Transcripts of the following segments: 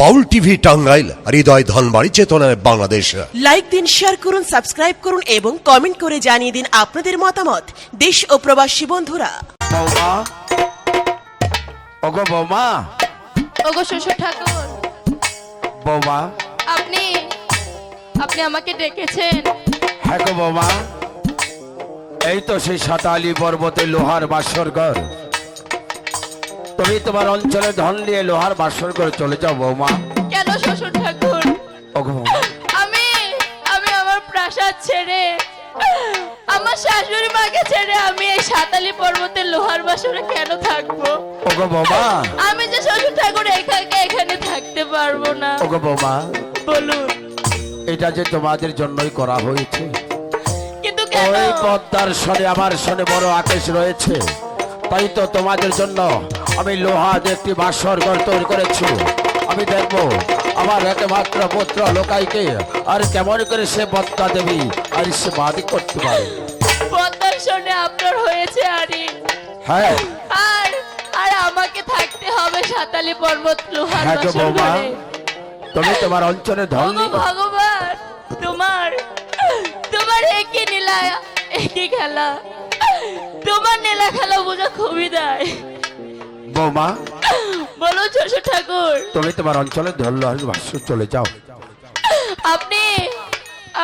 বাউল TV Tangail হৃদয় ধনবাড়ি চেতনায় Bangladesh. Like দিন share করুন সাবস্ক্রাইব করুন এবং কমেন্ট করে জানিয়ে দিন আপনাদের মতামত। দেশ ও প্রবাসী বন্ধুরা। বৌমা ওগো বৌমা। ওগো শ্বশুর ঠাকুর। বৌমা। আপনি আপনি আমাকে ডেকেছেন। হ্যাঁ গো বৌমা। এই তো সেই সাতালি পর্বতে লোহার বাসর ঘর। তুমি তোমার অঞ্চলে ধন নিয়ে লোহার বাসন করে চলে যাও বৌমা। কেন শ্বশুর ঠাকুর? ওগো বৌমা। আমি আমি আমার প্রাসাদ ছেড়ে আমার শাশুড়ি মাকে ছেড়ে আমি এই সাতালি পর্বতের লোহার বাসরে কেন থাকব? ওগো বৌমা। আমি যে শ্বশুর ঠাকুর এখানে এখানে থাকতে পারব না। ওগো বৌমা। বলুন। এটা যে তোমাদের জন্যই করা হয়েছে। কিন্তু কেন? ওই পদ্মার সনে আমার সনে বড় আকেশ রয়েছে। তাই তো তোমাদের জন্য আমি লোহা একটি বাসর ঘর তৈরি করেছি। আমি দেখব আমার একমাত্র পুত্র লোকাইকে আর কেমন করে সে পদ্মা দেবী আর সে বাদি করতে পারে। পদ্মার শোনে আপনার হয়েছে আরে। হ্যাঁ। আর আর আমাকে থাকতে হবে সাতালি পর্বত লোহার হ্যাঁ বাসর তুমি তোমার অঞ্চলে ধন ওগো ভগবান তোমার তোমার একই নীলা একই খেলা। তোমার নীলা খেলা বোঝা খুবই দেয়। বৌমা। বলো শ্বশুর ঠাকুর। তুমি তোমার অঞ্চলে লোহার বাসর চলে যাও। আপনি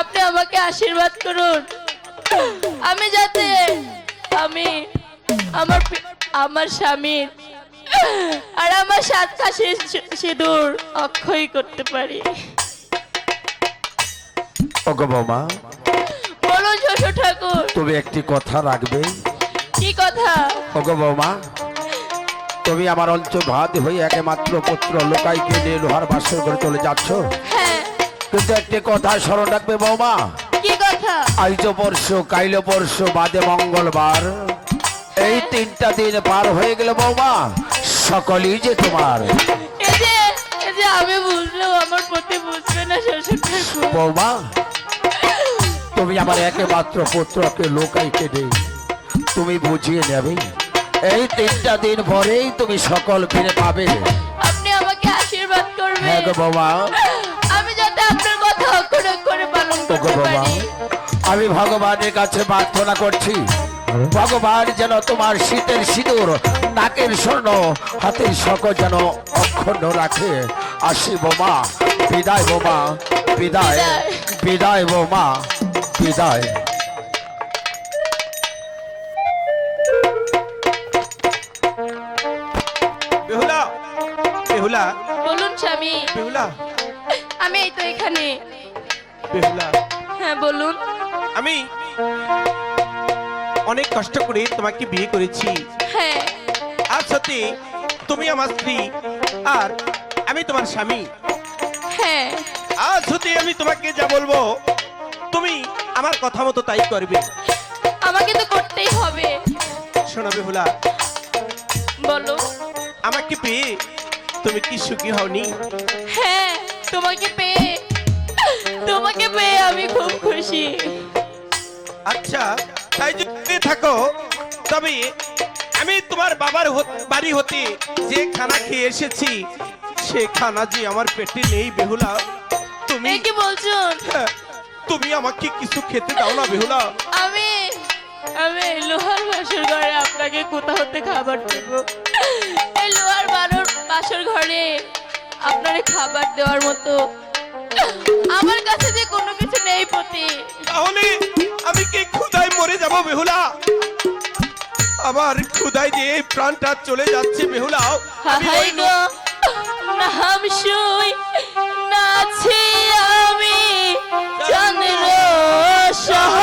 আপনি আমাকে আশীর্বাদ করুন। আমি যাতে আমি আমার আমার স্বামীর আর আমার সাত কাশি সিঁদুর অক্ষয় করতে পারি। ওগো বৌমা। বলুন শ্বশুর ঠাকুর। তুমি একটি কথা রাখবে। কি কথা? ওগো বৌমা তুমি আমার অঞ্চল ভাত হয়ে একমাত্র পুত্র লোকাইকে নিয়ে লোহার বাসর করে চলে যাচ্ছ। হ্যাঁ। কিন্তু একটি কথা স্মরণ রাখবে বৌমা। আইজ পরশু কাইল বর্ষ বাদে মঙ্গলবার। এই তিনটা দিন পার হয়ে গেল বৌমা। সকলেই যে তোমার। আমি আমার বুঝবে না বৌমা তুমি আমার একমাত্র পুত্রকে লোকাইকে নেই তুমি বুঝিয়ে নেবে। এই তিনটা দিন পরেই তুমি সকল ফিরে পাবে। আপনি আমাকে আশীর্বাদ করবেন। হ্যাঁ গো বৌমা। আমি যাতে আপনার কথা অক্ষরে অক্ষরে পালন করতে বাবা পারি। আমি ভগবানের কাছে প্রার্থনা করছি। ভগবান যেন তোমার শীতের সিঁদুর নাকের স্বর্ণ হাতের সকল যেন অক্ষুণ্ণ রাখে। আসি বোমা বিদায় বোমা বিদায়। বিদায় বোমা বিদায়। বেহুলা। বলুন স্বামী। বেহুলা। আমি এই তো এখানে। বেহুলা। হ্যাঁ বলুন। আমি অনেক কষ্ট করে তোমাকে বিয়ে করেছি। হ্যাঁ। আর সত্যি তুমি আমার স্ত্রী আর আমি তোমার স্বামী। হ্যাঁ। আর সত্যি আমি তোমাকে যা বলব তুমি আমার কথা মতো তাই করবে। আমাকে তো করতেই হবে। শোনো বেহুলা। বলো। আমাকে পেয়ে তুমি কি সুখী হওনি? হ্যাঁ তোমাকে পেয়ে তোমাকে পেয়ে আমি খুব খুশি। আচ্ছা তাই যদি থাকো তবে আমি তোমার বাবার বাড়ি হতে যে খানা খেয়ে এসেছি সে খানা যে আমার পেটে নেই বেহুলা। তুমি কি বলছুন হ্যাঁ, তুমি আমাকে কিছু খেতে দাও না বেহুলা। আমি আমি লোহার বাসর ঘরে আপনাকে কোথা হতে খাবার দেব। বাসর ঘরে আপনারে খাবার দেওয়ার মতো। আমার কাছে যে কোনো কিছু নেই পতি। তাহলে আমি কি ক্ষুধায় মরে যাব বেহুলা আমার ক্ষুধায় যে প্রাণটা চলে যাচ্ছে বেহুলা হাই গো নাম শুই নাছি আমি চন্দ্র সহ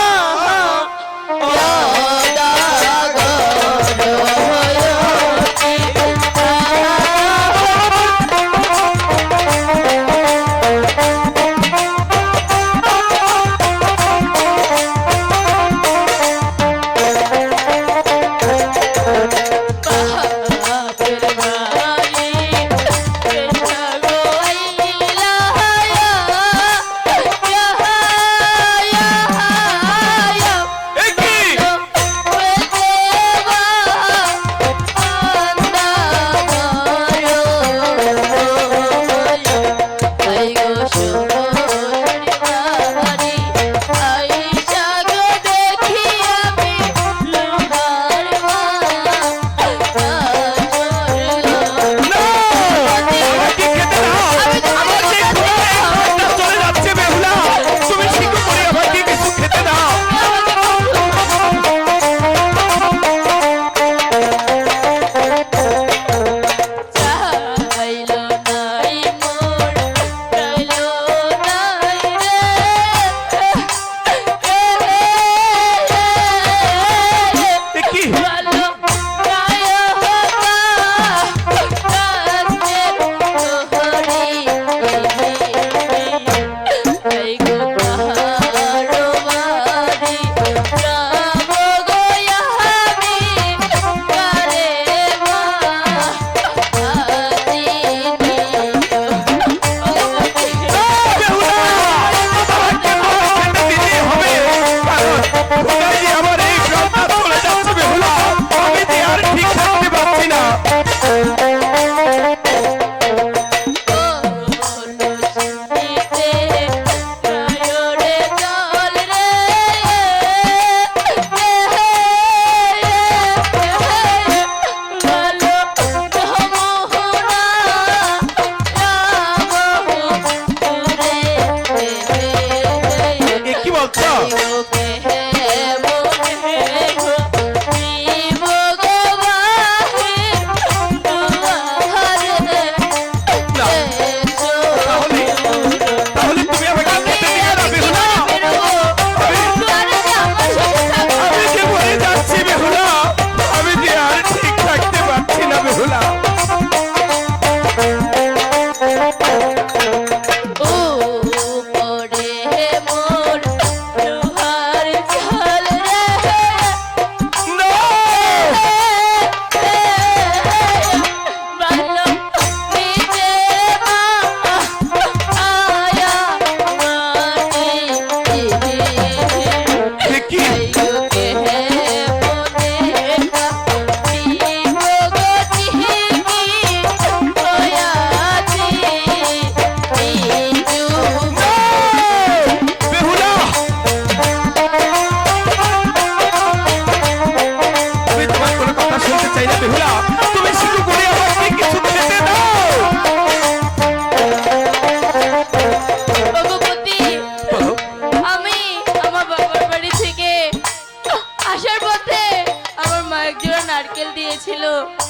দিয়েছিল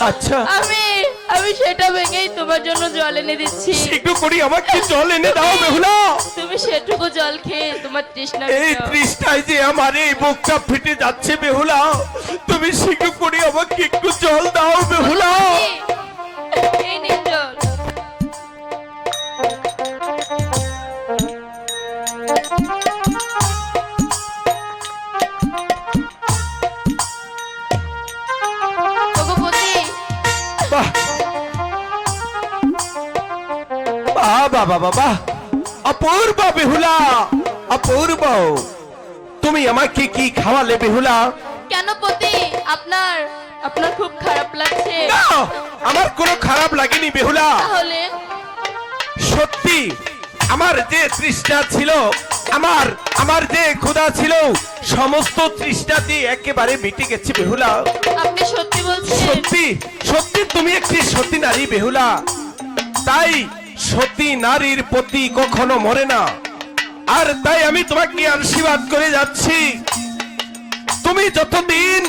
আচ্ছা। আমি আমি সেটা ভেঙেই তোমার জন্য জল এনে দিচ্ছি। একটু করি আমাকে জল এনে দাও বেহুলা তুমি সেটুকু জল খেয়ে তোমার তৃষ্ণা এই। তৃষ্ণায় যে আমার এই বুকটা ফেটে যাচ্ছে বেহুলা তুমি সেটুকু করে আমাকে একটু জল দাও বেহুলা বাবা বাবা অপূর্ব বেহুলা অপূর্ব। তুমি আমাকে কি খাওয়ালে বেহুলা? কেন পতি? আপনার আপনার খুব খারাপ লাগছে। না, আমার কোনো খারাপ লাগেনি বেহুলা। তাহলে? সত্যি আমার যে তৃষ্ণা ছিল আমার আমার যে ক্ষুধা ছিল সমস্ত তৃষ্ণা দিয়ে একেবারে মিটে গেছে বেহুলা। আপনি সত্যি বলছেন? সত্যি সত্যি তুমি একটি সতী নারী বেহুলা। তাই সতী নারীর প্রতি কখনো মরে না। আর তাই আমি তোমাকে আশীর্বাদ করে যাচ্ছি। তুমি যতদিন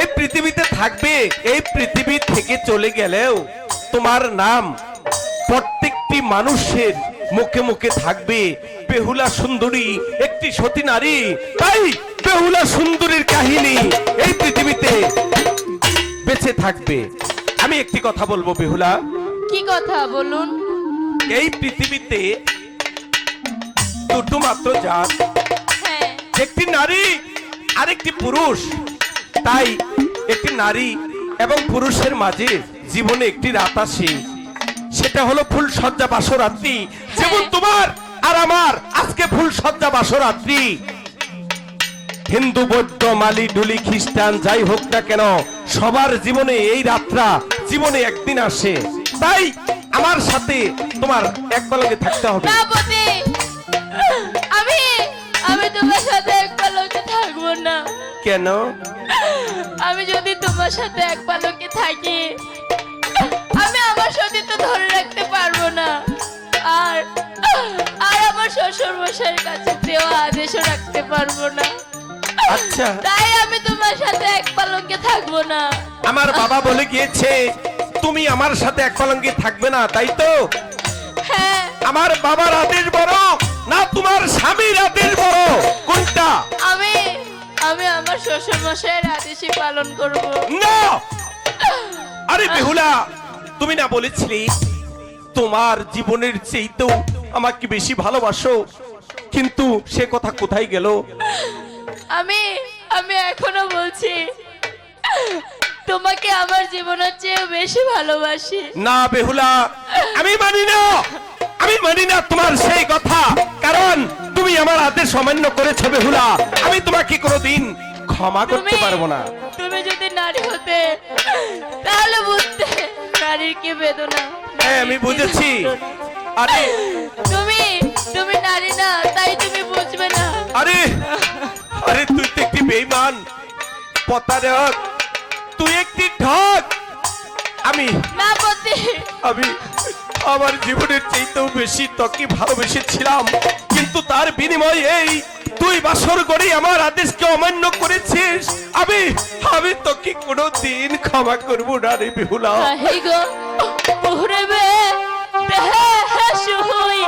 এই পৃথিবীতে থাকবে, এই পৃথিবী থেকে চলে গেলেও তোমার নাম প্রত্যেকটি মানুষের মুখে মুখে থাকবে। বেহুলা সুন্দরী একটি সতী নারী, তাই বেহুলা সুন্দরীর কাহিনী এই পৃথিবীতে বেঁচে থাকবে। আমি একটি কথা বলব বেহুলা। কি কথা বলুন? এই পৃথিবীতে দুটো মাত্র জাত। হ্যাঁ। একটি নারী আরেকটি পুরুষ। তাই একটি নারী এবং পুরুষের মাঝে জীবনে একটি রাত আসে। সেটা হলো ফুল সজ্জা বাসরাত্রি যেমন তোমার আর আমার আজকে ফুল সজ্জা বাসরাত্রি। হিন্দু বৌদ্ধ মালি ডুলি খ্রিস্টান যাই হোক না কেন সবার জীবনে এই রাত্রা জীবনে একদিন আসে। তাই আমার সাথে তোমার এক পালকে থাকতে হবে। না পতি আমি আমি তোমার সাথে এক পালকে থাকব না। কেন? আমি যদি তোমার সাথে এক পালকে থাকি আমি আমার সতীত্ব ধরে রাখতে পারব না। আর আর আমার শ্বশুর মশাইয়ের কাছে দেওয়া আদেশও রাখতে পারব না। আচ্ছা। তাই আমি তোমার সাথে এক পালকে থাকব না। আমার বাবা বলে গিয়েছে তুমি আমার সাথে এক পালঙ্কে থাকবে না তাই তো? আমার বাবার আদেশ বড় না তোমার স্বামীর আদেশ বড়। কোনটা? আমি আমি আমার শ্বশুর মশাইয়ের আদেশই পালন করব। না! আরে বেহুলা তুমি না বলেছিলে তোমার জীবনের চেয়েতেও আমাকে বেশি ভালোবাসো কিন্তু সে কথা কোথায় গেল? আমি আমি এখনও বলছি তোমাকে আমার জীবনের চেয়ে বেশি ভালোবাসি। না বেহুলা আমি মানি না। আমি মানি না তোমার সেই কথা। কারণ তুমি আমার হাতে অমান্য করেছ বেহুলা। আমি তোমাকে কোনোদিন ক্ষমা করতে পারব না। তুমি যদি নারী হতে তাহলে বুঝতে নারীর কি বেদনা। হ্যাঁ আমি বুঝেছি। আরে তুমি তুমি নারী না তাই তুমি বুঝবে না। আরে আরে তুই তো একটি বেইমান। পতারক তুই একটি ঠক আমি না পতি আমি আমার জীবনের চাইতেও বেশি তোকে ভালোবেসেছিলাম। কিন্তু তার বিনিময়ে এই তুই বাসর করে আমার আদেশকে অমান্য করেছিস। আমি আমি তোকে কোনো দিন ক্ষমা করব না রে বেহুলা। হে গো পুহরবে দেহে শুই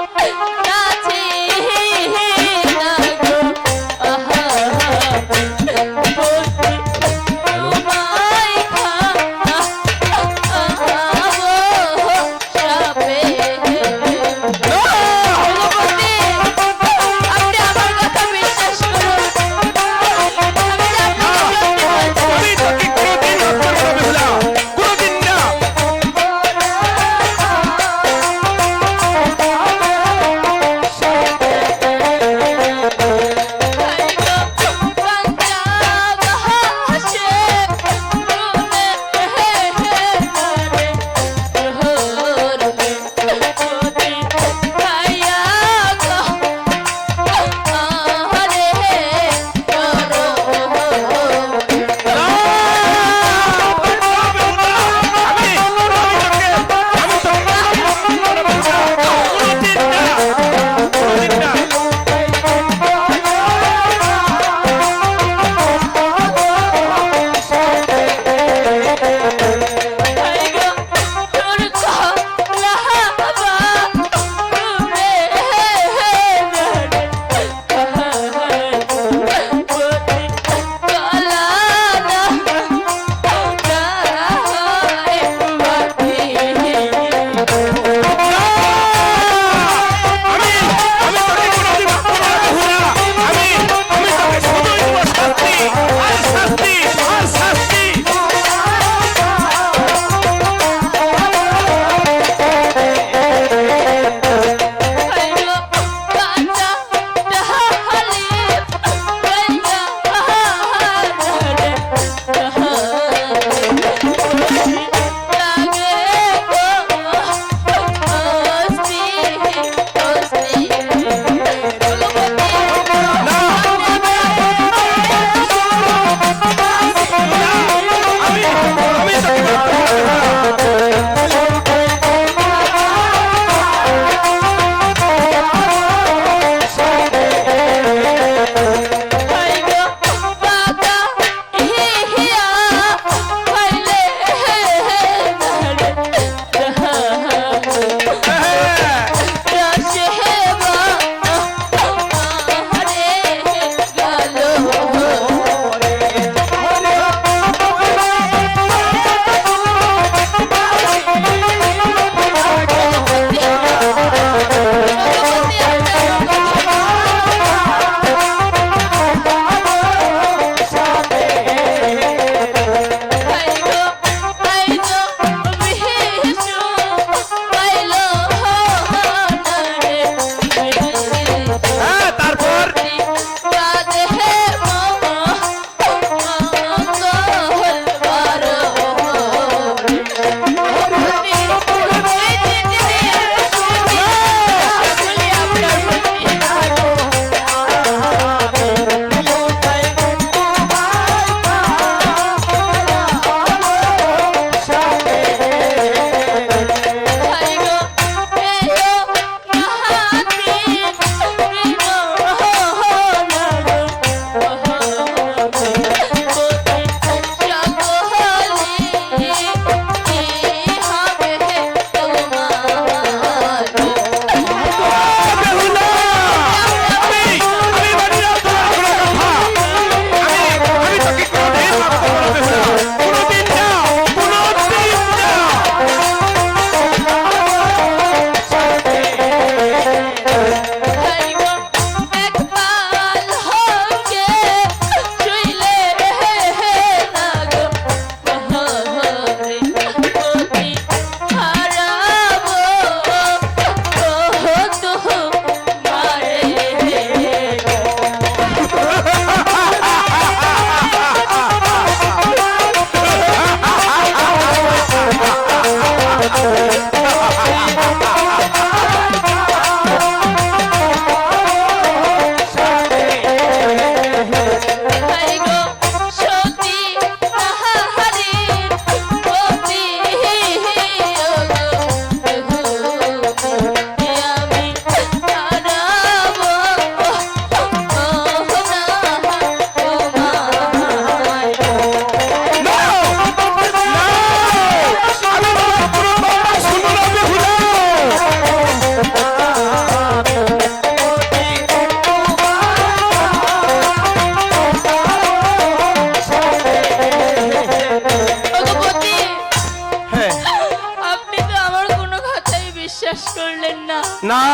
না। না।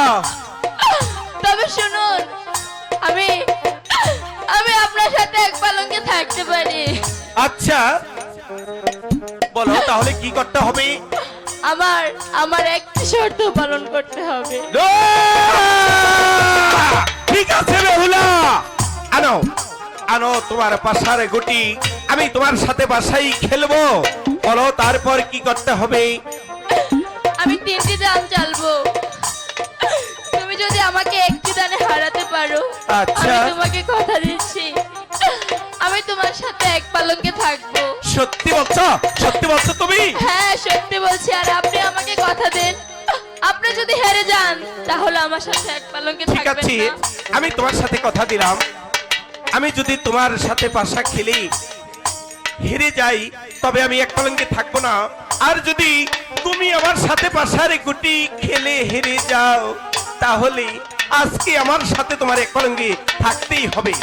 তবে শুনুন আমি আমি আপনার সাথে এক পালঙ্কে থাকতে পারি। আচ্ছা। বলো তাহলে কি করতে হবে? আমার আমার একটি শর্ত পালন করতে হবে। ঠিক আছে বেহুলা। আনো আনো তোমার পাশার গুটি। আমি তোমার সাথে বাসাই খেলব। বলো তারপর কি করতে হবে? আমি তিনটি দান চালবো। তুমি যদি আমাকে একটি দানে হারাতে পারো আচ্ছা। আমি তোমাকে কথা দিচ্ছি। আমি তোমার সাথে এক পালঙ্কে থাকব। সত্যি বলছো? সত্যি বলছো তুমি? হ্যাঁ সত্যি বলছি। আর আপনি আমাকে কথা দেন। আপনি যদি হেরে যান তাহলে আমার সাথে এক পালঙ্কে ঠিক থাকবেন আছে। না। আমি তোমার সাথে কথা দিলাম। আমি যদি তোমার সাথে পাশা খেলি হেরে যাই, তবে আমি এক পালঙ্কে থাকব না। আর যদি তুমি আমার সাথে পাশারে গুটি খেলে হেরে যাও, তাহলে আজকে আমার সাথে তোমার এক পালঙ্কে থাকতেই হবে।